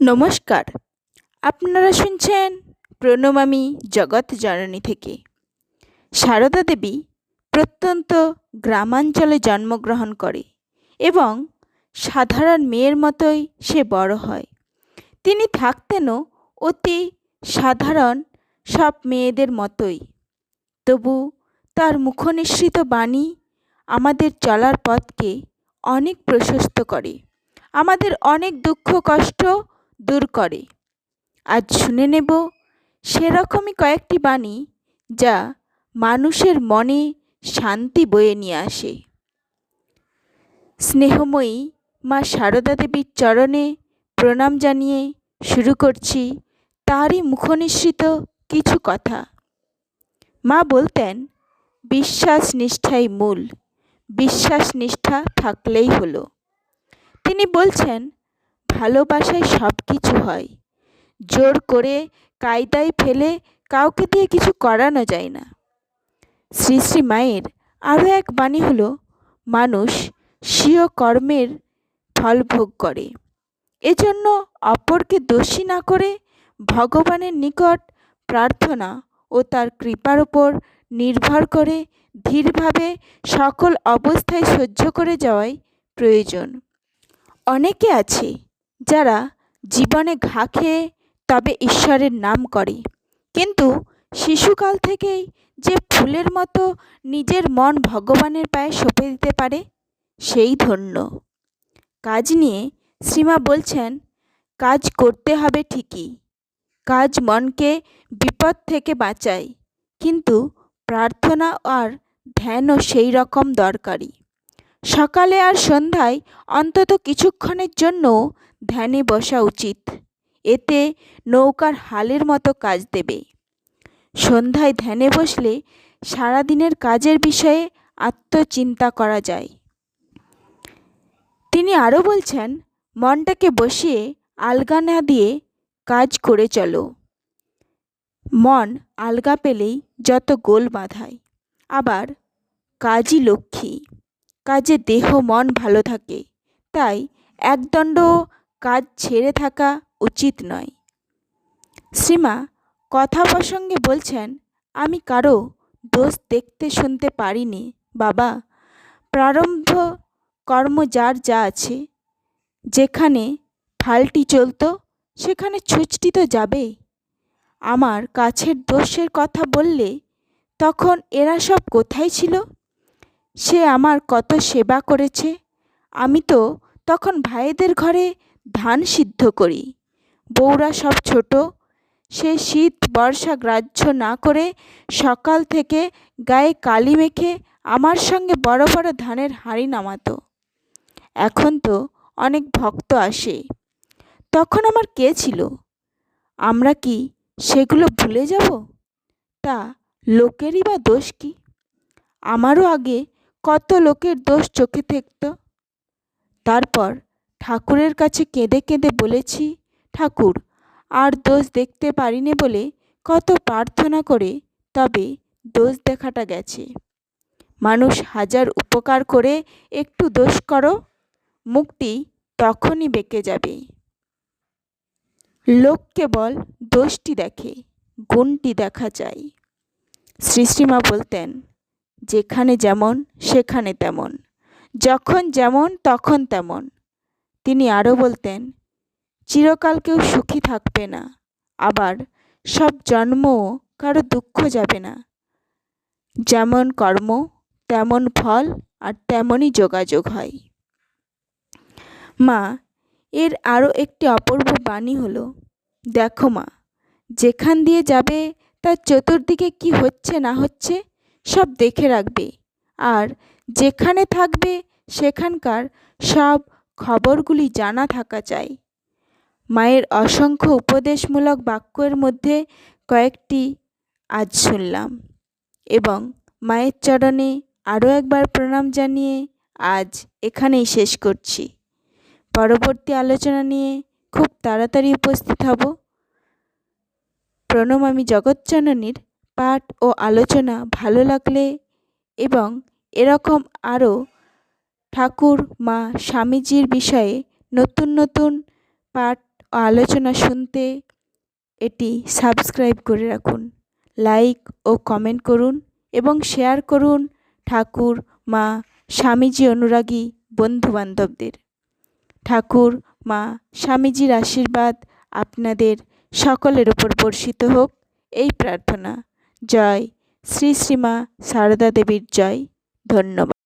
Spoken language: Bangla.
নমস্কার। আপনারা শুনছেন প্রণমামী জগৎ জননী থেকে। সারদা দেবী প্রত্যন্ত গ্রামাঞ্চলে জন্মগ্রহণ করে এবং সাধারণ মেয়ের মতোই সে বড় হয়। তিনি থাকতেনও অতি সাধারণ সব মেয়েদের মতোই। তবু তার মুখনিসৃত বাণী আমাদের চলার পথকে অনেক প্রশস্ত করে। আমাদের অনেক দুঃখ কষ্ট দূর করে। আজ শুনে নেব সেরকমই কয়েকটি বাণী যা মানুষের মনে শান্তি বয়ে নিয়ে আসে। স্নেহময়ী মা সারদা দেবীর চরণে প্রণাম জানিয়ে শুরু করছি তারই মুখনিসৃত কিছু কথা। মা বলতেন, বিশ্বাস নিষ্ঠাই মূল। বিশ্বাস নিষ্ঠা থাকলেই হলো। তিনি বলছেন ভালোবাসায় সব কিছু হয়। জোর করে কায়দায় ফেলে কাউকে দিয়ে কিছু করানো যায় না। শ্রী শ্রী মায়ের আরও এক বাণী হলো, মানুষ স্বীয় কর্মের ফল ভোগ করে। এজন্য অপরকে দোষী না করে ভগবানের নিকট প্রার্থনা ও তার কৃপার ওপর নির্ভর করে ধীরভাবে সকল অবস্থায় সহ্য করে যাওয়াই প্রয়োজন। অনেকে আছে যারা জীবনে ঘা খেয়ে তবে ঈশ্বরের নাম করে। কিন্তু শিশুকাল থেকেই যে ফুলের মতো নিজের মন ভগবানের পায়ে সঁপে দিতে পারে, সেই ধন্য। কাজ নিয়ে শ্রীমা বলছেন, কাজ করতে হবে ঠিকই। কাজ মনকে বিপদ থেকে বাঁচায়। কিন্তু প্রার্থনা আর ধ্যানও সেই রকম দরকারি। সকালে আর সন্ধ্যায় অন্তত কিছুক্ষণের জন্য ধ্যানে বসা উচিত। এতে নৌকার হালের মতো কাজ দেবে। সন্ধ্যায় ধ্যানে বসলে সারাদিনের কাজের বিষয়ে আত্মচিন্তা করা যায়। তিনি আরও বলছেন, মনটাকে বসিয়ে আলগা না দিয়ে কাজ করে চলো। মন আলগা পেলেই যত গোল বাঁধায়। আবার কাজই লক্ষ্মী। কাজে দেহ, মন ভালো থাকে। তাই একদণ্ড কাজ ছেড়ে থাকা উচিত নয়। শ্রীমা কথা প্রসঙ্গে বলছেন, আমি কারও দোষ দেখতে শুনতে পারিনি, বাবা। প্রারম্ভ কর্ম যার যা আছে, যেখানে ফালটি চলতো, সেখানে ছুচটি তো যাবেই। আমার কাছের দোষের কথা বললে তখন এরা সব কোথায় ছিল? সে আমার কত সেবা করেছে, আমি তো তখন ভাইদের ঘরে ধান সিদ্ধ করি। বউরা সব ছোট, সে শীত বর্ষা গ্রাহ্য না করে সকাল থেকে গায়ে কালি মেখে আমার সঙ্গে বড় বড় ধানের হাঁড়ি নামাতো। এখন তো অনেক ভক্ত আসে। তখন আমার কে ছিল? আমরা কি সেগুলো ভুলে যাব? তা লোকেরই বা দোষ কি? আমারও আগে কত লোকের দোষ চোখে থাকত। তারপর ঠাকুরের কাছে কেঁদে কেঁদে বলেছি, ঠাকুর, আর দোষ দেখতে পারিনে বলে কত প্রার্থনা করে, তবে দোষ দেখাটা গেছে। মানুষ হাজার উপকার করে একটু দোষ করো মুখটি তখনই বেঁকে যাবে। লোক কেবল দোষটি দেখে, গুণটি দেখা চাই শ্রীশ্রীমা বলতেন, যেখানে যেমন, সেখানে তেমন। যখন যেমন, তখন তেমন। তিনি আরও বলতেন, চিরকাল কেউ সুখী থাকবে না, আবার সব জন্মও কারও দুঃখ যাবে না। যেমন কর্ম, তেমন ফল আর তেমনই যোগাযোগ হয়। মা, এর আরও একটি অপূর্ব বাণী হলো, দেখো মা, যেখান দিয়ে যাবে তার চতুর্দিকে কি হচ্ছে না হচ্ছে সব দেখে রাখবে, আর যেখানে থাকবে সেখানকার সব খবরগুলি জানা থাকা চাই মায়ের অসংখ্য উপদেশমূলক বাক্যের মধ্যে কয়েকটি আজ শুনলাম এবং মায়ের চরণে আরও একবার প্রণাম জানিয়ে আজ এখানেই শেষ করছি। পরবর্তী আলোচনা নিয়ে খুব তাড়াতাড়ি উপস্থিত হব। প্রণমামী জগৎজননীর। পাঠ ও আলোচনা ভালো লাগলে এবং এরকম আরও ঠাকুর, মা, স্বামীজির বিষয়ে নতুন নতুন পাঠ ও আলোচনা শুনতে এটি সাবস্ক্রাইব করে রাখুন। লাইক ও কমেন্ট করুন এবং শেয়ার করুন ঠাকুর, মা, স্বামীজি, অনুরাগী বন্ধুবান্ধবদের। ঠাকুর, মা, স্বামীজির আশীর্বাদ আপনাদের সকলের ওপর বর্ষিত হোক এই প্রার্থনা। জয় শ্রী শ্রীমা সারদা দেবীর জয়। ধন্যবাদ।